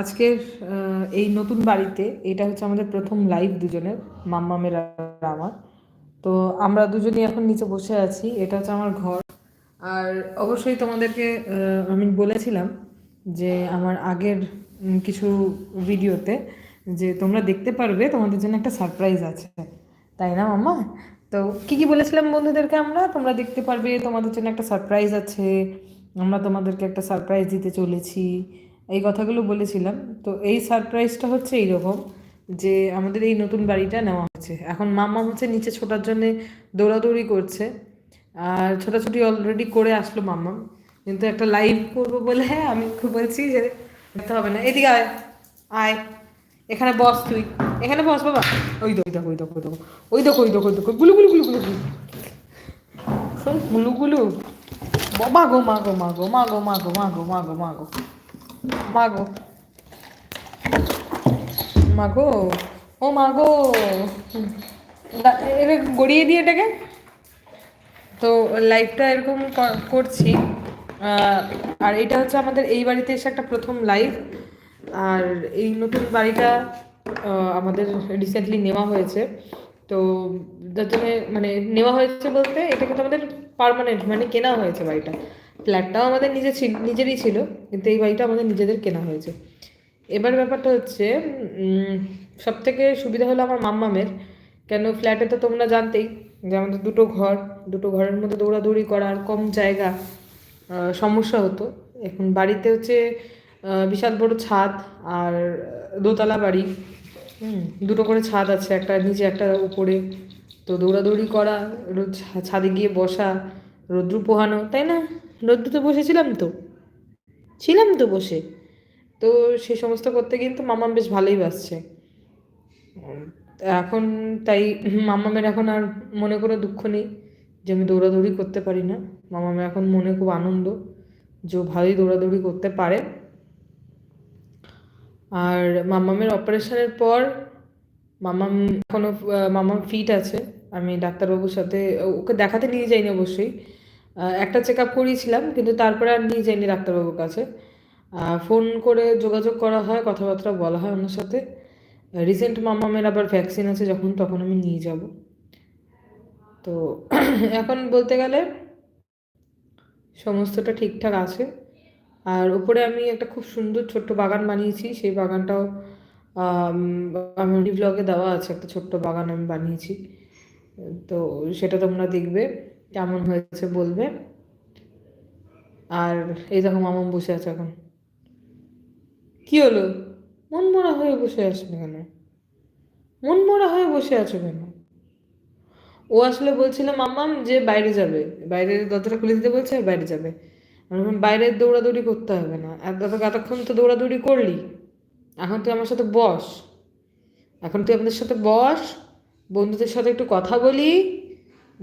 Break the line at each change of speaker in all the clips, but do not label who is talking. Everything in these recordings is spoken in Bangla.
আজকের এই নতুন বাড়িতে এটা হচ্ছে আমাদের প্রথম লাইভ দুজনের, মাম্মামের আর আমার। তো আমরা দুজনই এখন নিচে বসে আছি, এটা হচ্ছে আমার ঘর। আর অবশ্যই তোমাদেরকে আমি বলেছিলাম যে আমার আগের কিছু ভিডিওতে যে তোমরা দেখতে পারবে তোমাদের জন্য একটা সারপ্রাইজ আছে। তাই না, মাম্মা? তো কি কি বলেছিলাম বন্ধুদেরকে আমরা? তোমরা দেখতে পারবে তোমাদের জন্য একটা সারপ্রাইজ আছে, আমরা তোমাদেরকে একটা সারপ্রাইজ দিতে চলেছি। এই কথাগুলো বলেছিলাম। তো এই সারপ্রাইজটা হচ্ছে এইরকম যে আমাদের এই নতুন বাড়িটা নেওয়া হচ্ছে এখন মাম্মা হচ্ছে নিচে ছোটার জন্যে দৌড়াদৌড়ি করছে। আর ছোটাছুটি অলরেডি করে আসলো মাম্মা কিন্তু একটা লাইভ করব বলে আমি বলছি যে দেখতে হবে না। এদিকে আয় আয়। এখানে বস তুই। এখানে বস বাবা। ওই দেখো ওই দেখো ওই দেখো। ওই দেখো ওই দেখো ওই দেখো। গুলু গুলু গুলু গুলু গুলু। গুলু গুলু। বাবা গো, মা গো মা গো মা গো মা গো মা গো মা গো মা গো। মা গো মা গো ও মা গো দা- এবার গড়িয়ে দিয়ে এটাকে? তো লাইভটা এরকম করছি। আর এটা হচ্ছে আমাদের এই বাড়িতে এসে একটা প্রথম লাইভ আর এই নতুন বাড়িটা আমাদের রিসেন্টলি নেওয়া হয়েছে। তো যার জন্য মানে নেওয়া হয়েছে বলতে এটা কিন্তু আমাদের পার্মানেন্ট মানে কেনা হয়েছে বাড়িটা। ফ্ল্যাটটাও আমাদের নিজে নিজেরই ছিল, কিন্তু এই বাড়িটা আমাদের নিজেদের কেনা হয়েছে। এবার ব্যাপারটা হচ্ছে সব থেকে সুবিধা হলো আমার মাম্মামের, কেন ফ্ল্যাটে তো তোমরা জানতেই যে আমাদের দুটো ঘর, দুটো ঘরের মধ্যে দৌড়াদৌড়ি করা আর কম জায়গা সমস্যা হতো। এখন বাড়িতে হচ্ছে বিশাল বড় ছাদ আর দোতলা বাড়ি। দুটো করে ছাদ আছে, একটা নিচে, একটা উপরে। তো দৌড়াদৌড়ি করা ছাদে গিয়ে বসা, রোদ্রু পোহানো, তাই না? রোদ্রুতে বসেছিলাম তো। ছিলাম তো বসে। তো সে সমস্ত করতে কিন্তু মামাম বেশ ভালোই বাসছে এখন তাই মামামের এখন আর মনে করে দুঃখ নেই যে আমি দৌড়াদৌড়ি করতে পারি না। মামামের এখন মনে খুব আনন্দ যে ভালোই দৌড়াদৌড়ি করতে পারে। আর মামামের অপারেশনের পর মামাম এখনও মামাম ফিট আছে। আমি ডাক্তারবাবুর সাথে, ওকে দেখাতে নিয়ে যাইনি অবশ্যই। একটা চেক আপ করিয়েছিলাম কিন্তু তারপরে আর নিয়ে যাইনি ডাক্তারবাবুর কাছে। ফোন করে যোগাযোগ করা হয় কথাবার্তা বলা হয় ওনার সাথে। রিসেন্ট মামামের আবার ভ্যাকসিন আছে যখন তখন আমি নিয়ে যাব। তো এখন বলতে গেলে সমস্তটা ঠিকঠাক আছে। আর উপরে আমি একটা খুব সুন্দর ছোট্ট বাগান বানিয়েছি সেই বাগানটাও আম, ব্লগে দেওয়া আছে একটা ছোট্ট বাগান আমি বানিয়েছি। তো সেটা তোমরা দেখবে। কেমন হয়েছে বলবে। আর এই দেখো মামাম বসে আছে এখন। কি হলো? মন মরা হয়ে বসে আসবে কেন? মন মরা হয়ে বসে আছো কেন? ও আসলে বলছিল, মাম্মাম, যে বাইরে যাবে। বাইরের দরজাটা খুলে দিতে বলছে আর বাইরে যাবে। বাইরে দৌড়াদৌড়ি করতে হবে না। এত এতক্ষণ তো দৌড়াদৌড়ি করলি। এখন তুই আমার সাথে বস। এখন তুই আমাদের সাথে বস। বন্ধুদের সাথে একটু কথা বলি।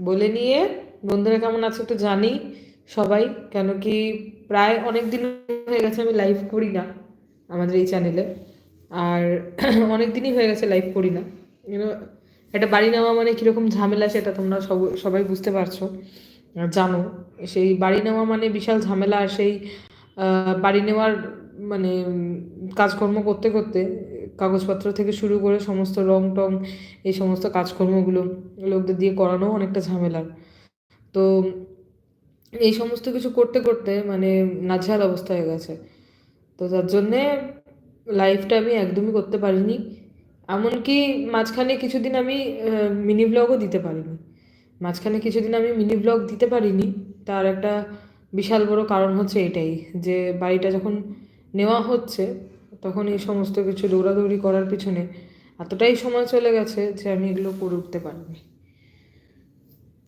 বলে নিয়ে বন্ধুরা কেমন আছে একটু জানি। সবাই, কেন কি প্রায় অনেক দিন হয়ে গেছে আমি লাইভ করি না আমাদের এই চ্যানেলে আর অনেক দিনই হয়ে গেছে লাইভ করি না। একটা বাড়ি নেওয়া মানে কীরকম ঝামেলা সেটা তোমরা সব, সবাই বুঝতে পারছ। জানো, সেই বাড়ি নেওয়া মানে বিশাল ঝামেলা আর সেই বাড়ি নেওয়ার মানে কাজকর্ম করতে করতে কাগজপত্র থেকে শুরু করে সমস্ত রং টং এই সমস্ত কাজকর্মগুলো লোকদের দিয়ে করানো অনেকটা ঝামেলার। তো এই সমস্ত কিছু করতে করতে মানে নাজেহাল অবস্থা হয়ে গেছে। তো তার জন্যে লাইফটা আমি একদমই করতে পারিনি। এমনকি মাঝখানে কিছুদিন আমি মিনি ব্লগও দিতে পারিনি। মাঝখানে কিছুদিন আমি মিনি ব্লগ দিতে পারিনি। তার একটা বিশাল বড় কারণ হচ্ছে এটাই, যে বাড়িটা যখন নেওয়া হচ্ছে, তখন এই সমস্ত কিছু দৌড়াদৌড়ি করার পিছনে এতটাই সময় চলে গেছে যে আমি এগুলো করে উঠতে পারিনি।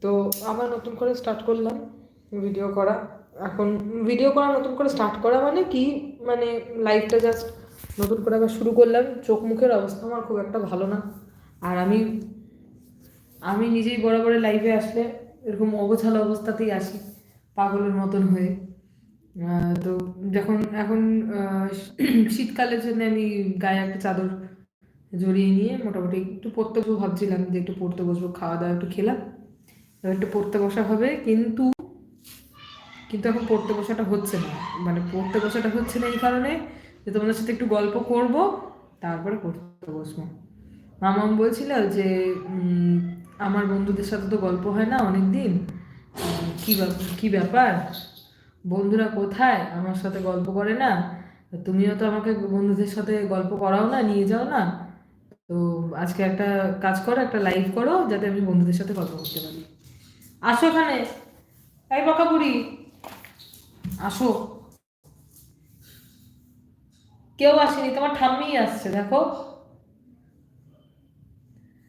তো আবার নতুন করে স্টার্ট করলাম ভিডিও করা। এখন ভিডিও করা, নতুন করে স্টার্ট করা মানে কি? মানে লাইফটা জাস্ট নতুন করে আবার শুরু করলাম। চোখ মুখের অবস্থা আমার খুব একটা ভালো না। আর আমি আমি নিজেই বরাবরের লাইভে আসলে এরকম অগোছালো অবস্থাতেই আসি পাগলের মতন হয়ে। তো যখন, এখন শীতকালের জন্য আমি গায়ে একটা চাদর জড়িয়ে নিয়ে মোটামুটি একটু পড়তে বসবো ভাবছিলাম যে একটু পড়তে বসবো খাওয়া দাওয়া একটু খেলাম। একটু পড়তে বসা হবে, কিন্তু কিন্তু এখন পড়তে বসাটা হচ্ছে না। মানে পড়তে বসাটা হচ্ছে না এই কারণে যে তোমাদের সাথে একটু গল্প করব, তারপরে পড়তে বসবো। মামাম বলছিল যে আমার বন্ধুদের সাথে তো গল্প হয় না অনেক দিন কী কী ব্যাপার? বন্ধুরা কোথায়? আমার সাথে গল্প করে না। তুমিও তো আমাকে বন্ধুদের সাথে গল্প করাও না, নিয়ে যাও না। তো আজকে একটা কাজ করো, একটা লাইভ করো, যাতে আমি বন্ধুদের সাথে গল্প করতে পারি। আসো এখানে। এই বকাপুরি আসো। কেউ আসেনি, তোমার ঠাম্মিই আসছে, দেখো।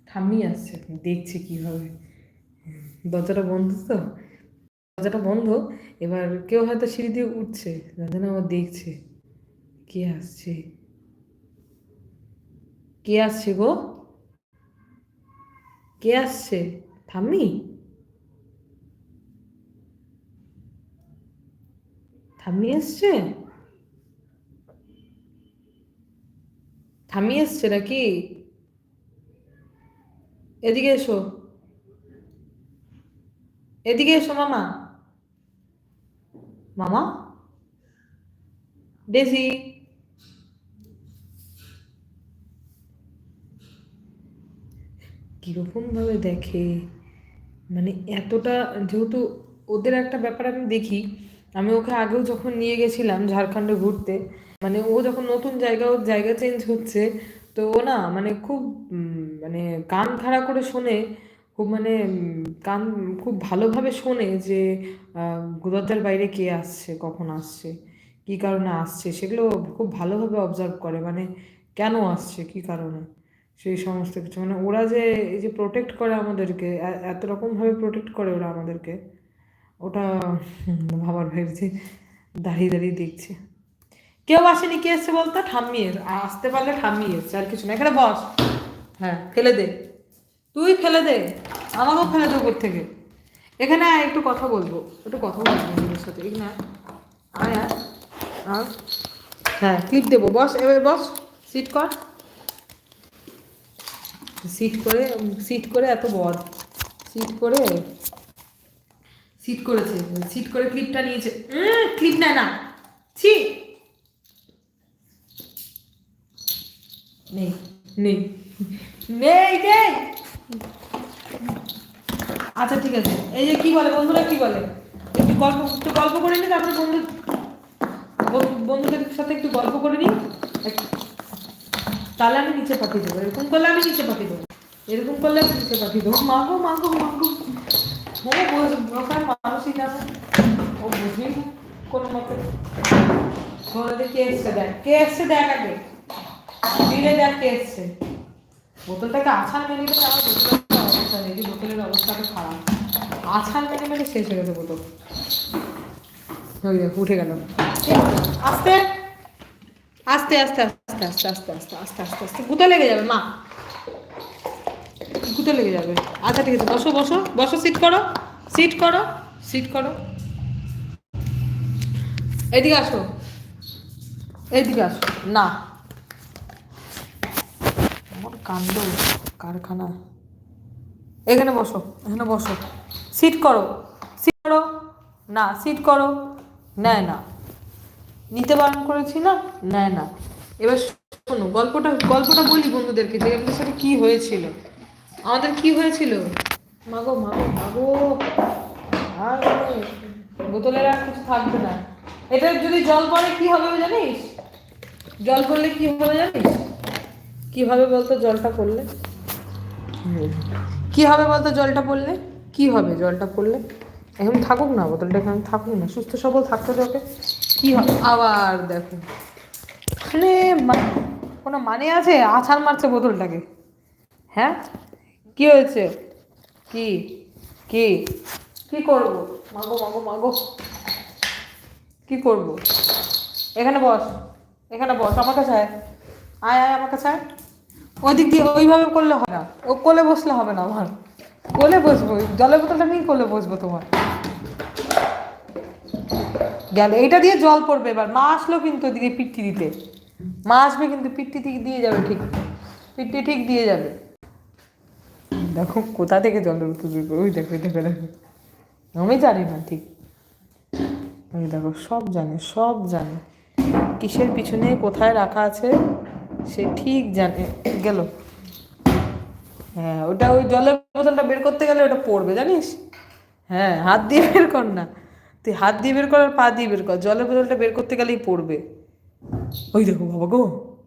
ঠাম্মি আসছে, দেখছে কীভাবে। দরজাটা বন্ধ তো? দরজাটা বন্ধ, এবার কেউ হয়তো সিঁড়ি দিয়ে উঠছে না ও দেখছে। কে আসছে? কে আসছে গো? কে আসছে? ঠাম্মি? ঠাম্মি এসছে? ঠাম্মি এসছে নাকি? এদিকে এসো। এদিকে এসো, মামা। মামা? ডেজি কীরকম ভাবে দেখে? মানে এতটা, যেহেতু ওদের একটা ব্যাপার আমি দেখি আমি ওকে আগেও যখন নিয়ে গেছিলাম ঝাড়খণ্ডে ঘুরতে মানে ও যখন নতুন জায়গা, ওর জায়গা চেঞ্জ হচ্ছে, তো ও না মানে খুব মানে কান খাড়া করে শোনে, খুব মানে কান খুব ভালোভাবে শোনে যে দরজার বাইরে কে আসছে, কখন আসছে, কী কারণে আসছে, সেগুলো খুব ভালোভাবে অবজার্ভ করে মানে কেন আসছে, কী কারণে, সেই সমস্ত কিছু। মানে ওরা যে, এই যে প্রোটেক্ট করে আমাদেরকে এত রকমভাবে প্রোটেক্ট করে ওরা আমাদেরকে ওটা ভাবার ভেবেছি, দাঁড়িয়ে দাঁড়িয়ে দেখছি। কেউ আসেনি, কে এসছে বলতো? ঠাম্মি আসতে পারলে ঠাম্মি এসছে, আর কিছু না। এখানে বস। হ্যাঁ ফেলে দে। তুই ফেলে দে। আমাকেও ফেলে দে উপর থেকে। এখানে একটু কথা বলব। একটু কথা বলব বন্ধুদের সাথে। এখানে আয়। আয়। হ্যাঁ ক্লিপ দেবো। বস, এবার বস। সিট কর। সিট করে সিট করে এত বদ সিট করে সিট করেছে, সিট করে ক্লিপটা নিয়েছে। ক্লিপ নেয় না। ছি। নেই নেই নেই নেই। আচ্ছা ঠিক আছে। এই যে কি বলে, বন্ধুরা কি বলে? একটু গল্প একটু গল্প করে নি, তারপরে বন্ধু, বন্ধু- বন্ধুদের সাথে একটু গল্প করে নিই তাহলে আমি নিচে পাঠিয়ে দেবো। এরকম করলে আমি নিচে পাঠিয়ে দেবো। এরকম করলে আমি নিচে পাঠিয়ে দেবো। মাগো মাগো মাগো। হ্যাঁ বস বসার মানুষই না ও বুঝবি না কোনো মতে ঘরে কে এসছে দেখ কে এসছে দেখ আগে দিলে দেখ কে এসছে বোতলটাকে আছাড় মেরে দিলে আমার বোতলের অবস্থা নেই বোতলের অবস্থাটা খারাপ আছাড় মেরে মেরে শেষ হয়ে গেছে বোতল উঠে গেল আস্তে আস্তে আস্তে আস্তে আস্তে আস্তে আস্তে আস্তে আস্তে আস্তে গুঁতো লেগে যাবে মা গুঁতো লেগে যাবে। আচ্ছা ঠিক আছে, বসো বসো বসো সিট করো সিট করো সিট করো। এদিকে আসো এইদিকে আসো, না। কাণ্ড, কারখানা। এখানে বসো এখানে বসো। সিট করো সিট করো, না সিট করো, নেয় না। নিতে বারণ করেছি না, নেয় না। এবার শোনো, গল্পটা গল্পটা বলি বন্ধুদেরকে যে আমাদের সাথে কি হয়েছিল। আমাদের কি হয়েছিল? মাগো মাগো মাগো। বোতলের আর কিছু থাকবে না। এটা যদি জল পড়ে, কি হবে জানিস? জল পড়লে কি হবে জানিস? কি হবে বলতো জলটা পড়লে? কি হবে বলতো জলটা পড়লে? কি হবে জলটা পড়লে? এখন থাকুক না, বোতলটা এখন থাকুক না। সুস্থ, সবল থাকতে হবে কি হবে? আবার দেখো। মানে কোনো মানে আছে? আছাড় মারছে বোতলটাকে। হ্যাঁ? কি হয়েছে? কি? কি? কি করব? মাগো মাগো মাগো। কি করব? এখানে বস এখানে বস, আমার কাছে আয়। আয় আয়, আমার কাছে আয়। ওদিক দিয়ে ওইভাবে করলে হবে না। ও কোলে বসলে হবে না আমার। কোলে বসবো, ওই জলের বোতলটা নিয়ে কোলে বসবো তোমার। গেল, এইটা দিয়ে জল পড়বে এবার। মা আসলো কিন্তু ওদিকে পিট্টি দিতে। মা আসবে কিন্তু পিট্টি ঠিক দিয়ে যাবে ঠিক। পিট্টি ঠিক দিয়ে যাবে। দেখো, কোথা থেকে জলের বোতল বের করে- ওই দেখো দেখো দেখো। আমি জানি না, ঠিক। ওই দেখো, সব জানে সব জানে। কিসের পিছনে কোথায় রাখা আছে, সে ঠিক জানে। গেল। হ্যাঁ ওটা ওই জলের বোতলটা বের করতে গেলে ওটা পড়বে, জানিস? হ্যাঁ হাত দিয়ে বের কর না। তুই হাত দিয়ে বের কর আর পা দিয়ে বের কর, জলের বোতলটা বের করতে গেলেই পড়বে। ওই দেখো, বাবা গো।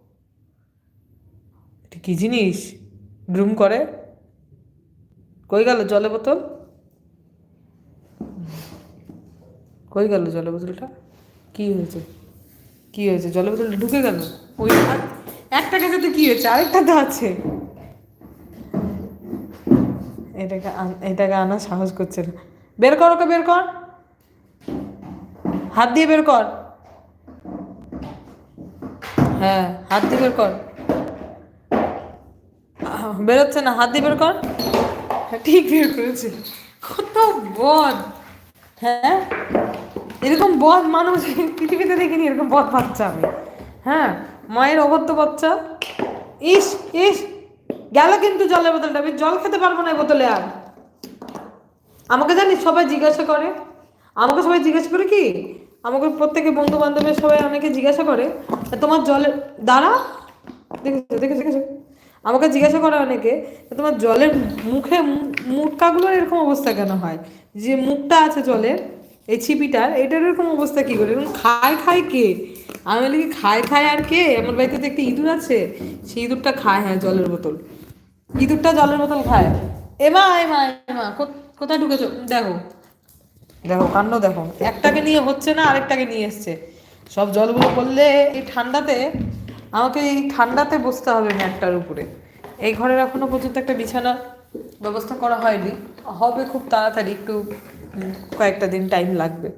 এটা কি জিনিস? ড্রুম করে। কই গেল জলের বোতল? কই গেল জলের বোতলটা? কি হয়েছে? কি হয়েছে? জলের বোতলটা ঢুকে গেল? ওই একটা গেছে তো কি হয়েছে? আরেকটা তো আছে। এটাকে এটাকে আনা সাহস করছে না। বের কর ওকে, বের কর। হাত দিয়ে বের কর। হ্যাঁ হাত দিয়ে বের কর। বেরোচ্ছে না। হাত দিয়ে বের কর। ঠিক বের করেছে। কত বদ। হ্যাঁ? এরকম বদ মানুষ পৃথিবীতে দেখিনি, এরকম বদ বাচ্চা আমি। হ্যাঁ? মায়ের অবদ্ধ বাচ্চা। ইস ইস। গেল কিন্তু জলের বোতলটা, আমি জল খেতে পারব না এই বোতলে আর। আমাকে জানিস, সবাই জিজ্ঞাসা করে। আমাকে সবাই জিজ্ঞাসা করে কি? আমাকে প্রত্যেকে বন্ধু বান্ধবের সবাই অনেকে জিজ্ঞাসা করে তোমার জলের দ্বারা দেখেছ দেখেছ দেখেছ। আমাকে জিজ্ঞাসা করে অনেকে তোমার জলের মুখে মু- মুটকাগুলোর এরকম অবস্থা কেন হয়? যে মুখটা আছে জলের, এই ছিপিটার, এটার এরকম অবস্থা কী করে? এরকম খায় খায় কে? আমি বলি খায় খায় আর কে? আমার বাড়িতে তো একটা ইঁদুর আছে, সেই ইঁদুরটা খায় হ্যাঁ জলের বোতল। ইঁদুরটা জলের বোতল খায়। এমা এমা এমা কোথায় ঢুকেছো? দেখো। দেখো, কাণ্ড দেখো। একটাকে নিয়ে হচ্ছে না, আরেকটাকে নিয়ে এসছে। সব জলগুলো করলে এই ঠান্ডাতে আমাকে এই ঠান্ডাতে বসতে হবে ম্যাটটার উপরে। এই ঘরের এখনও পর্যন্ত একটা বিছানা ব্যবস্থা করা হয়নি। হবে খুব তাড়াতাড়ি, একটু কয়েকটা দিন টাইম লাগবে।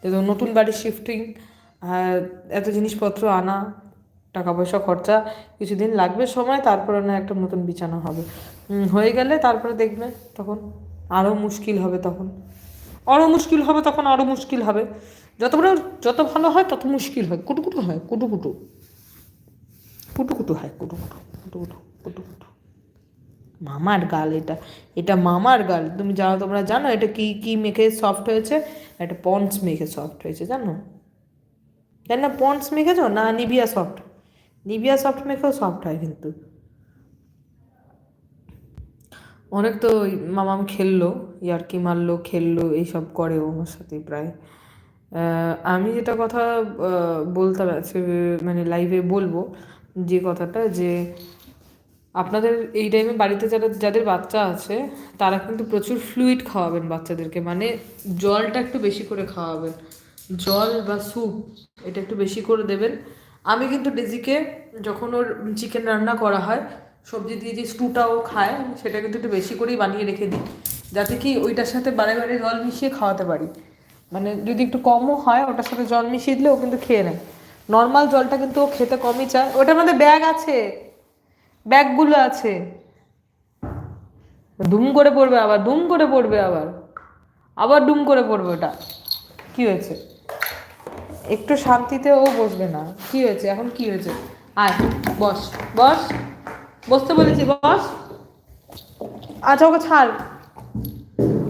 যেহেতু নতুন বাড়ির শিফটিং এত জিনিসপত্র আনা টাকা পয়সা খরচা, কিছুদিন লাগবে সময়, তারপরে না একটা নতুন বিছানা হবে। হয়ে গেলে তারপরে দেখবে তখন আরও মুশকিল হবে তখন। আরও মুশকিল হবে তখন আরও মুশকিল হবে। যত বড়, যত ভালো হয় তত মুশকিল হয়। কুটুকুটু হয়, কুটুকুটু। কুটুকুটু হয় কুটুকুটু কুটুকুটু কুটুকুটু মামার গাল এটা এটা মামার গাল। তুমি জানো, তোমরা জানো, এটা কি কি মেখে সফট হয়েছে? এটা পন্স মেখে সফট হয়েছে, জানো? জানো না, পন্স মেখেছো না নিভিয়া সফট নিভিয়া সফট মেখেও সফট হয় কিন্তু। অনেক তো মামাম খেললো, ইয়ার্কি মারলো, খেললো, এইসব করে আমার সাথে প্রায়। আমি যেটা কথা বলতাম মানে লাইভে বলব যে কথাটা যে আপনাদের এই টাইমে বাড়িতে যারা, যাদের বাচ্চা আছে, তারা কিন্তু প্রচুর ফ্লুইড খাওয়াবেন বাচ্চাদেরকে। মানে জলটা একটু বেশি করে খাওয়াবেন। জল বা স্যুপ এটা একটু বেশি করে দেবেন। আমি কিন্তু ডেজিকে যখন ওর চিকেন রান্না করা হয়, সবজি দিয়ে যে স্টুটাও খায়, সেটা কিন্তু একটু বেশি করেই বানিয়ে রেখে দিই। যাতে কি ওইটার সাথে বারে বারে জল মিশিয়ে খাওয়াতে পারি। মানে যদি একটু কমও হয়, ওটার সাথে জল মিশিয়ে দিলে ও কিন্তু খেয়ে নেয়। নর্মাল জলটা কিন্তু ও খেতে কমই চায়। ওটার মধ্যে ব্যাগ আছে। ব্যাগগুলো আছে। দুম করে পড়বে আবার, দুম করে পড়বে আবার। আবার দুম করে পড়বে ওটা। কি হয়েছে? একটু শান্তিতে ও বসবে না। কি হয়েছে? এখন কি হয়েছে? আয়, বস। বস? বসতে বলেছি, বস। আচ্ছা ওকে ছাড়।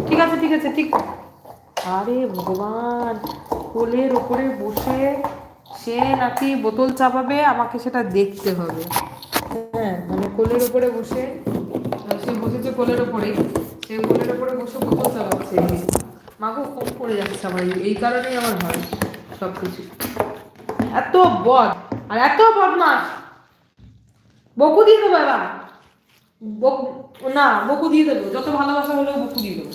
ঠিক আছে ঠিক আছে, ঠিক। আরে ভগবান, কোলের ওপরে বসে সে নাকি বোতল চাপাবে আমাকে সেটা দেখতে হবে হ্যাঁ মানে কোলের ওপরে বসে সে বসেছে কোলের ওপরেই সে কোলের ওপরে বসে বোতল চালাচ্ছে মাকে কম পড়ে যাচ্ছে আমার এই- কারণেই আমার হয় সব কিছু এত বদ আর এত বদমাস বকু দিয়ে দেবো এবার না বকু দিয়ে দেবো যত ভালোবাসা হলেও বকু দিয়ে দেবো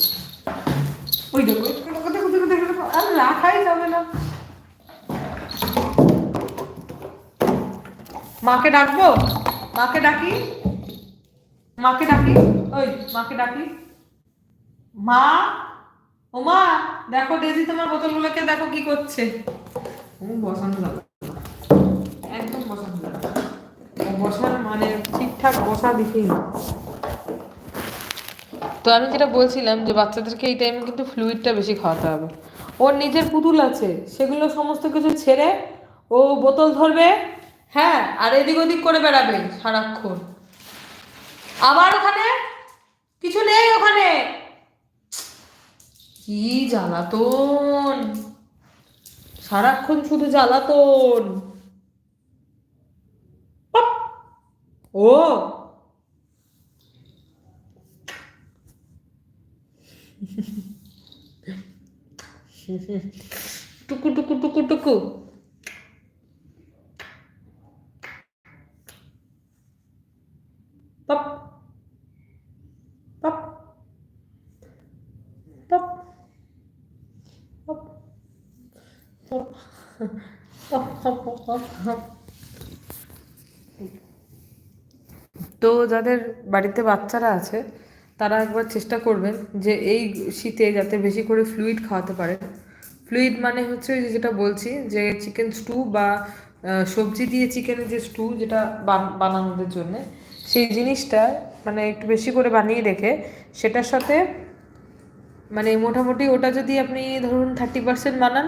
ওই দেখো আর রাখাই যাবে না মাকে ডাকবো? মাকে ডাকি? মাকে ডাকি? ওই, মাকে ডাকি। মা? ও মা, দেখো ডেজি তোমার বোতলগুলোকে, দেখো কি করছে। বসানো যাবে। একদম বসানো যাবে বসার মানে ঠিকঠাক বসা দেখেই তো আমি যেটা বলছিলাম যে বাচ্চাদেরকে এই টাইমে কিন্তু ফ্লুইডটা বেশি খাওয়াতে হবে। ওর নিজের পুতুল আছে, সেগুলো সমস্ত কিছু ছেড়ে ও বোতল ধরবে হ্যাঁ আর এদিক ওদিক করে বেড়াবে সারাক্ষণ। আবার ওখানে? কিছু নেই ওখানে? কি জ্বালাতন? সারাক্ষণ শুধু জ্বালাতন। ও! টুকু টুকু টুকু টুকু। তো যাদের বাড়িতে বাচ্চারা আছে, তারা একবার চেষ্টা করবেন যে এই শীতে যাতে বেশি করে ফ্লুইড খাওয়াতে পারে। ফ্লুইড মানে হচ্ছে ওই যেটা বলছি যে চিকেন স্টু বা সবজি দিয়ে চিকেনের যে স্টু যেটা বান- বানানোর জন্য, সেই জিনিসটা মানে একটু বেশি করে বানিয়ে রেখে সেটার সাথে মানে মোটামুটি ওটা যদি আপনি ধরুন থার্টি পার্সেন্ট বানান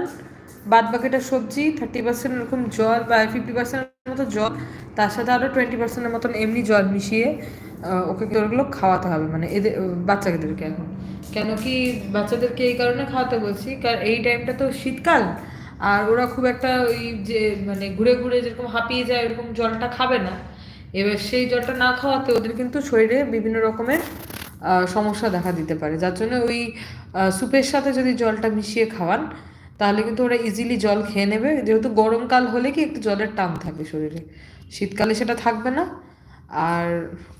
বাদ বাকিটা সবজি থার্টি পার্সেন্ট এরকম জল বা ফিফটি পার্সেন্টের মতো জল, তার সাথে আরও টোয়েন্টি পার্সেন্টের মতন এমনি জল মিশিয়ে ওকে ওগুলো খাওয়াতে হবে? মানে এদের বাচ্চাদেরকে এখন। কেন কি বাচ্চাদেরকে এই কারণে খাওয়াতে বলছি কারণ এই টাইমটা তো শীতকাল, আর ওরা খুব একটা ওই যে মানে ঘুরে ঘুরে যেরকম হাঁপিয়ে যায় এরকম জলটা খাবে না। এবার সেই জলটা না খাওয়াতে ওদের কিন্তু শরীরে বিভিন্ন রকমের সমস্যা দেখা দিতে পারে। যার জন্য ওই স্যুপের সাথে যদি জলটা মিশিয়ে খাওয়ান তাহলে কিন্তু ওরা ইজিলি জল খেয়ে নেবে। যেহেতু গরমকাল হলে কি একটু জলের টান থাকে শরীরে। শীতকালে সেটা থাকবে না। আর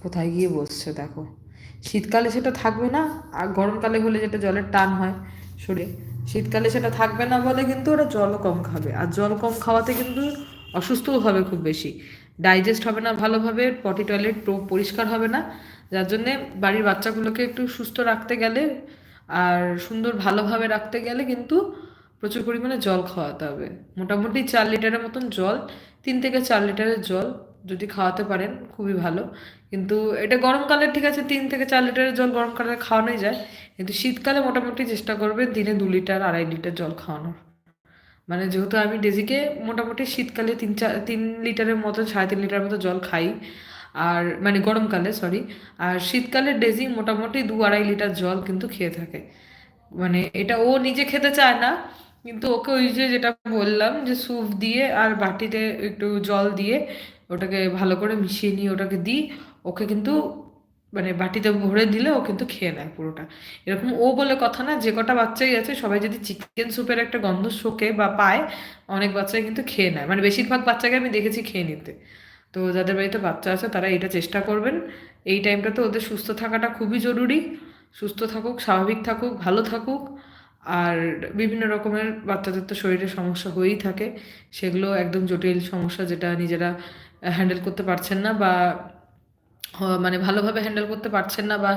কোথায় গিয়ে বসছে দেখো। শীতকালে সেটা থাকবে না। আর গরমকালে হলে যেটা জলের টান হয় শরীরে, শীতকালে সেটা থাকবে না বলে কিন্তু ওরা জলও কম খাবে। আর জল কম খাওয়াতে কিন্তু অসুস্থও হবে খুব বেশি। ডাইজেস্ট হবে না ভালোভাবে পটি টয়লেট পরিষ্কার হবে না। যার জন্যে বাড়ির বাচ্চাগুলোকে একটু সুস্থ রাখতে গেলে আর সুন্দর ভালোভাবে রাখতে গেলে কিন্তু প্রচুর পরিমাণে জল খাওয়াতে হবে। মোটামুটি চার লিটারের মতন জল, তিন থেকে চার লিটারের জল যদি খাওয়াতে পারেন, খুবই ভালো। কিন্তু এটা গরমকালে ঠিক আছে, তিন থেকে চার লিটারের জল গরমকালে খাওয়ানোই যায়। কিন্তু শীতকালে মোটামুটি চেষ্টা করবেন দিনে দু লিটার, আড়াই লিটার জল খাওয়ানোর। মানে যেহেতু আমি ডেজিকে মোটামুটি শীতকালে তিন চার তিন লিটারের মতো সাড়ে তিন লিটার মতো জল খাই। আর মানে গরমকালে সরি আর শীতকালে ডেজি মোটামুটি দু আড়াই লিটার জল কিন্তু খেয়ে থাকে। মানে এটা ও নিজে খেতে চায় না কিন্তু ওকে ওই যে যেটা বললাম যে স্যুপ দিয়ে আর বাটিতে একটু জল দিয়ে ওটাকে ভালো করে মিশিয়ে নিয়ে ওটাকে দিই, ওকে কিন্তু মানে বাটিতে ভরে দিলে ও কিন্তু খেয়ে নেয় পুরোটা। এরকম ও বলে কথা না, যে কটা বাচ্চাই আছে সবাই যদি চিকেন স্যুপের একটা গন্ধ শোকে বা পায়, অনেক বাচ্চাই কিন্তু খেয়ে নেয়। মানে বেশিরভাগ বাচ্চাকে আমি দেখেছি খেয়ে নিতে। তো যাদের বাড়িতে বাচ্চা আছে তারা এটা চেষ্টা করবেন। এই টাইমটাতে ওদের সুস্থ থাকাটা খুবই জরুরি। সুস্থ থাকুক, স্বাভাবিক থাকুক, ভালো থাকুক। আর বিভিন্ন রকমের বাচ্চাদের তো শরীরে সমস্যা হয়েই থাকে, সেগুলো একদম জটিল সমস্যা যেটা নিজেরা হ্যান্ডেল করতে পারছেন না বা মানে ভালোভাবে হ্যান্ডেল করতে পারছেন না বা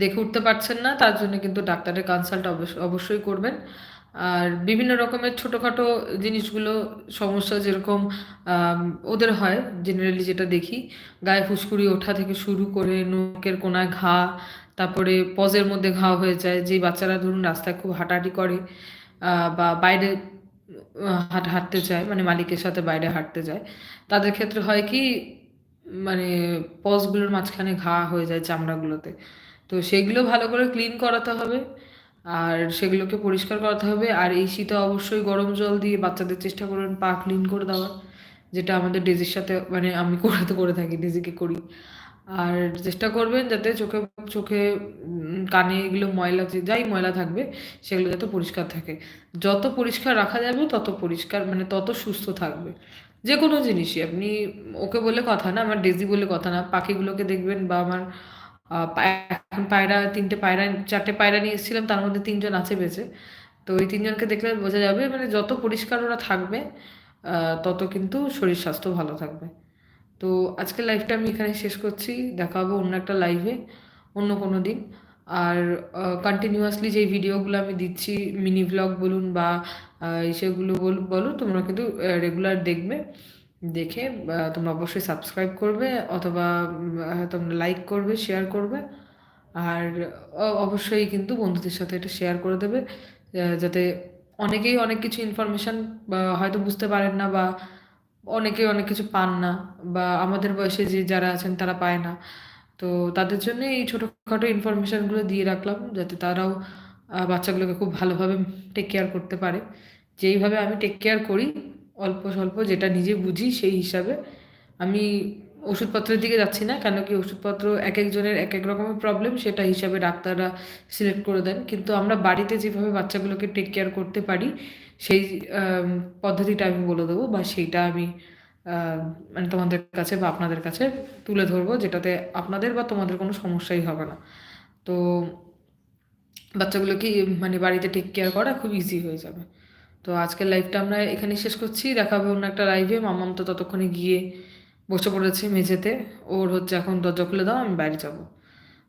দেখে উঠতে পারছেন না, তার জন্য কিন্তু ডাক্তারের কনসাল্ট অবশ্য অবশ্যই করবেন। আর বিভিন্ন রকমের ছোটোখাটো জিনিসগুলো, সমস্যা যেরকম ওদের হয় জেনারেলি যেটা দেখি, গায়ে ফুসকুড়ি ওঠা থেকে শুরু করে, নখের কোনায় ঘা তারপরে পজের মধ্যে ঘা হয়ে যায় যে বাচ্চারা ধরুন রাস্তায় খুব হাঁটাহাঁটি করে বা বাইরে হাঁট, হাঁটতে যায় মানে মালিকের সাথে বাইরে হাঁটতে যায়, তাদের ক্ষেত্রে হয় কি মানে পজগুলোর মাঝখানে ঘা হয়ে যায় চামড়াগুলোতে। তো সেগুলো ভালো করে ক্লিন করাতে হবে, আর সেগুলোকে পরিষ্কার করাতে হবে, আর এই শীতে অবশ্যই গরম জল দিয়ে বাচ্চাদের চেষ্টা করবেন পা ক্লিন করে দেওয়ার, যেটা আমাদের ডেজির সাথে মানে আমি করে তো করে থাকি, ডেজিকে করি। আর চেষ্টা করবেন যাতে চোখে চোখে কানে এগুলো ময়লা যাই ময়লা থাকবে, সেগুলো যাতে পরিষ্কার থাকে। যত পরিষ্কার রাখা যাবে, তত পরিষ্কার মানে তত সুস্থ থাকবে। যে কোনো জিনিসই, আপনি ওকে বলে কথা না, আমার ডেজি বলে কথা না, পাখিগুলোকে দেখবেন বা আমার এখন পায়রা, তিনটে পায়রা, চারটে পায়রা নিয়ে এসেছিলাম, তার মধ্যে তিনজন আছে বেঁচে। তো ওই তিনজনকে দেখলে বোঝা যাবে মানে যত পরিষ্কার ওরা থাকবে তত কিন্তু শরীর স্বাস্থ্য ভালো থাকবে। তো আজকের লাইভটা আমি এখানে শেষ করছি। দেখা হবে অন্য একটা লাইভে অন্য কোনো দিন। আর কন্টিনিউয়াসলি যেই ভিডিওগুলো আমি দিচ্ছি মিনি ভ্লগ বলুন বা সেগুলো বল তোমরা কিন্তু রেগুলার দেখবে। দেখে তোমরা অবশ্যই সাবস্ক্রাইব করবে অথবা তোমরা লাইক করবে শেয়ার করবে। আর অবশ্যই কিন্তু বন্ধুদের সাথে এটা শেয়ার করে দেবে। যাতে অনেকেই অনেক কিছু ইনফরমেশান হয়তো বুঝতে পারেন না বা অনেকে অনেক কিছু পান না বা আমাদের বয়সে যে যারা আছেন তারা পায় না। তো তাদের জন্য এই ছোটোখাটো ইনফরমেশানগুলো দিয়ে রাখলাম যাতে তারাও বাচ্চাগুলোকে খুব ভালোভাবে টেক কেয়ার করতে পারে। যেইভাবে আমি টেক কেয়ার করি, অল্প স্বল্প যেটা নিজে বুঝি সেই হিসাবে আমি ওষুধপত্রের দিকে যাচ্ছি না, কেন কি ওষুধপত্র এক একজনের এক এক রকমের প্রবলেম সেটা হিসাবে ডাক্তাররা সিলেক্ট করে দেন। কিন্তু আমরা বাড়িতে যেভাবে বাচ্চাগুলোকে টেক কেয়ার করতে পারি সেই পদ্ধতিটা আমি বলে দেবো বা সেইটা আমি মানে তোমাদের কাছে বা আপনাদের কাছে তুলে ধরবো যেটাতে আপনাদের বা তোমাদের কোনো সমস্যাই হবে না। তো বাচ্চাগুলোকে মানে বাড়িতে টেক কেয়ার করা খুব ইজি হয়ে যাবে। তো আজকের লাইভটা আমরা এখানেই শেষ করছি। দেখা হবে অন্য একটা লাইভে মামাম তো ততক্ষণে গিয়ে বসে পড়েছে মেঝেতে। ওর হচ্ছে এখন দরজা খুলে দাও, আমি বাইরে যাব।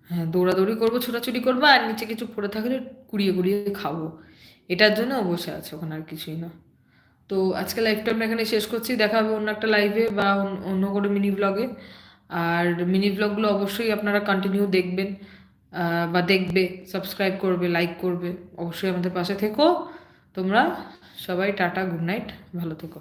হ্যাঁ দৌড়াদৌড়ি করব, ছোটাছুটি করব, আর নিচে কিছু পড়ে থাকলে কুড়িয়ে কুড়িয়ে খাব। এটার জন্য বসে আছে ওখানে আর কিছুই না। তো আজকে লাইভটা আমরা এখানে শেষ করছি। দেখা হবে অন্য একটা লাইভে বা অন্য কোনো মিনি ব্লগে আর মিনি ব্লগগুলো অবশ্যই আপনারা কন্টিনিউ দেখবেন বা দেখবে সাবস্ক্রাইব করবে লাইক করবে। অবশ্যই আমাদের পাশে থেকো। তোমরা সবাই টাটা গুড নাইট ভালো থেকো।